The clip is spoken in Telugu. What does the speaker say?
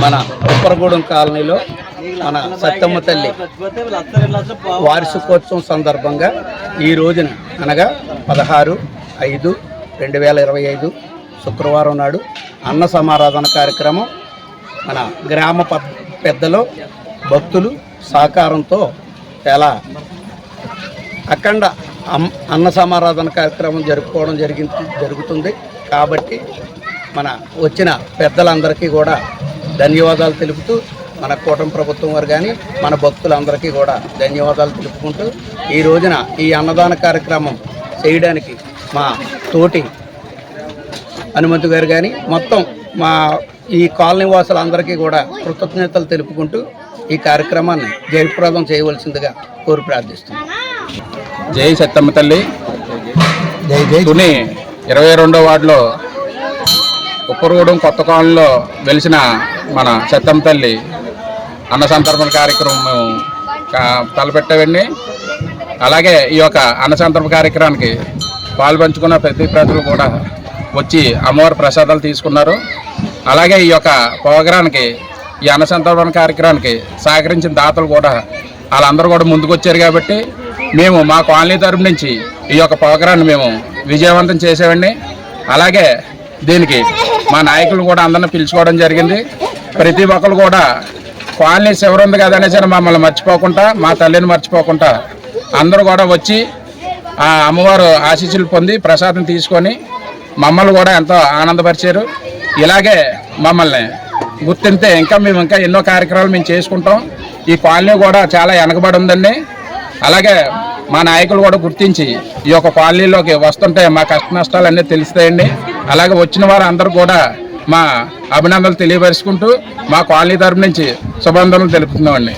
మన ఉప్పరగూడెం కాలనీలో మన సత్తమ్మ తల్లి వార్షికోత్సవం సందర్భంగా ఈ రోజున అనగా పదహారు ఐదు రెండు వేల ఇరవై ఐదు శుక్రవారం నాడు అన్న సమారాధన కార్యక్రమం మన గ్రామ ప- పెద్దలు భక్తులు సహకారంతో చాలా అఖండ అన్న సమారాధన కార్యక్రమం జరుపుకోవడం జరిగింది జరుగుతుంది. కాబట్టి మన వచ్చిన పెద్దలందరికీ కూడా ధన్యవాదాలు తెలుపుతూ మన కూటమి ప్రభుత్వం వారు కానీ మన భక్తులందరికీ కూడా ధన్యవాదాలు తెలుపుకుంటూ ఈ రోజున ఈ అన్నదాన కార్యక్రమం చేయడానికి మా తోటి హనుమంతు గారు కానీ మొత్తం మా ఈ కాలనీ వాసులందరికీ కూడా కృతజ్ఞతలు తెలుపుకుంటూ ఈ కార్యక్రమాన్ని జయప్రదం చేయవలసిందిగా కోరి ప్రార్థిస్తున్నాం. జై సత్తమ్మ తల్లి. జై జై. ఇరవై రెండో వార్డులో ఉప్పరగూడెం కొత్త కాలంలో వెలిసిన మన సత్తమ్మ తల్లి అన్న సంతర్పణ కార్యక్రమం మేము కా- అలాగే ఈ యొక్క అన్న సంతర్పణ కార్యక్రమానికి పాల్పంచుకున్న ప్రతి ప్రజలు కూడా వచ్చి అమ్మవారి ప్రసాదాలు తీసుకున్నారు. అలాగే ఈ యొక్క ప్రోగ్రానికి ఈ అన్న సంతర్పణ కార్యక్రమానికి సహకరించిన దాతలు కూడా వాళ్ళందరూ కూడా ముందుకు వచ్చారు కాబట్టి మేము మా కాలనీ తరపు నుంచి ఈ యొక్క ప్రోగ్రాన్ని మేము విజయవంతం చేసామండి అలాగే దీనికి మా నాయకులు కూడా అందరిని పిలుచుకోవడం జరిగింది. ప్రతి ఒక్కరు కూడా కాలనీ శివరు కదనే కదా మమ్మల్ని మర్చిపోకుండా మా తల్లిని మర్చిపోకుండా అందరూ కూడా వచ్చి ఆ అమ్మవారు ఆశీస్సులు పొంది ప్రసాదం తీసుకొని మమ్మల్ని కూడా ఎంతో ఆనందపరిచారు. ఇలాగే మమ్మల్ని గుర్తింతే ఇంకా మేము ఇంకా ఎన్నో కార్యక్రమాలు మేము చేసుకుంటాం. ఈ కాలనీ కూడా చాలా వెనకబడి ఉందండి. అలాగే మా నాయకులు కూడా గుర్తించి ఈ యొక్క కాలనీలోకి వస్తుంటే మా కష్ట నష్టాలు అన్నీ తెలుస్తాయండి. అలాగే వచ్చిన వారు అందరూ కూడా మా అభినందనలు తెలియపరుచుకుంటూ మా కాలనీ తరపు నుంచి శుభాందనలు తెలుపుతున్నామండి.